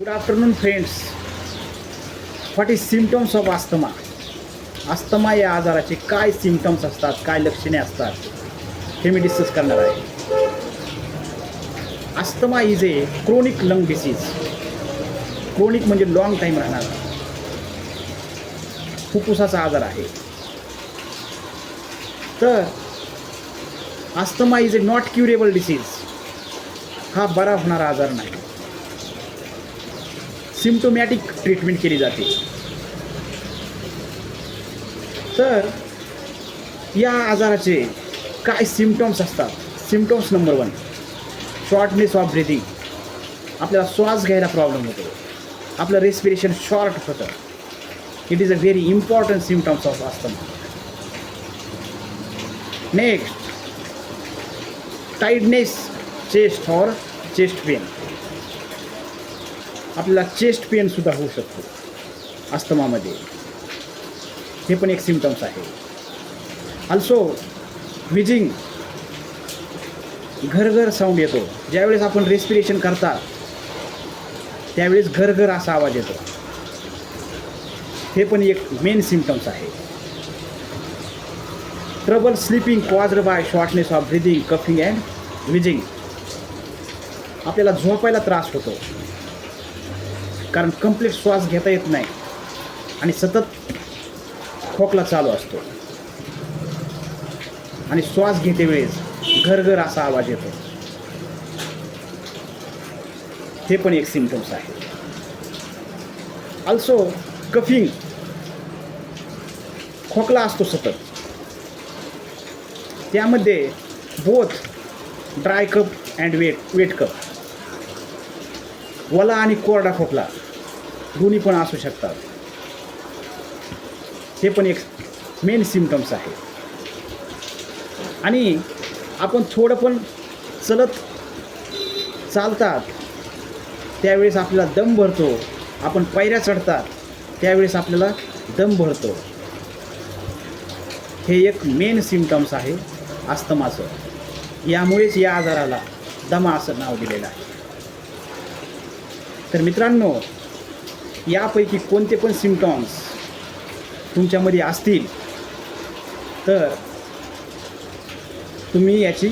Good afternoon friends what is symptoms of asthma asthma या आजाराचे काय सिमटम्स असतात काय लक्षणे असतात हे मी डिस्कस करणार आहे. Asthma is a chronic lung disease chronic म्हणजे लॉंग टाईम राहणार. फुफ्फुसाचा आजार आहे. तर asthma is a not curable disease हा बरा होणारा आजार नाही. सिम्टोमॅटिक ट्रीटमेंट केली जाते. तर या आजाराचे काय सिमटम्स असतात? Symptoms number one shortness of breathing आपल्याला श्वास घ्यायला प्रॉब्लेम होतो. आपलं रेस्पिरेशन शॉर्ट होतं. It is a very important symptoms of asthma next tightness chest और चेस्ट पेन आपल्याला चेस्ट पेनसुद्धा होऊ शकतो अस्थमामध्ये. हे पण एक सिमटम्स आहे. अल्सो विजिंग घरघर साऊंड येतो. ज्यावेळेस आपण रेस्पिरेशन करता त्यावेळेस घरघर असा आवाज येतो. हे पण एक मेन सिमटम्स आहे. Trouble sleeping caused by shortness of breathing coughing and wheezing आपल्याला झोपायला त्रास होतो. कारण कंप्लीट श्वास घेता येत नाही. आणि सतत खोकला चालू असतो. आणि श्वास घेते वेळेस घरघर असा आवाज येतो. हे पण एक सिमटम्स आहे. अल्सो कफिंग खोकला असतो सतत. त्यामध्ये both dry cough and wet wet cough वला आणि कोरडा खोकला दोन्ही पण असू शकतात. हे पण एक मेन सिमटम्स आहे. आणि आपण थोडं पण चलत चालतात त्यावेळेस आपल्याला दम भरतो. आपण पायऱ्या चढतात त्यावेळेस आपल्याला दम भरतो. हे एक मेन सिमटम्स आहे अस्थमाचं. यामुळेच या आजाराला दमा असं नाव दिलेलं आहे. तर मित्रांनो यापैकी कोणते पण सिमटॉम्स तुमच्यामध्ये असतील तर तुम्ही याची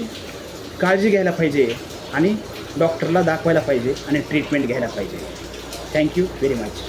काळजी घ्यायला पाहिजे आणि डॉक्टरला दाखवायला पाहिजे आणि ट्रीटमेंट घ्यायला पाहिजे. Thank you very much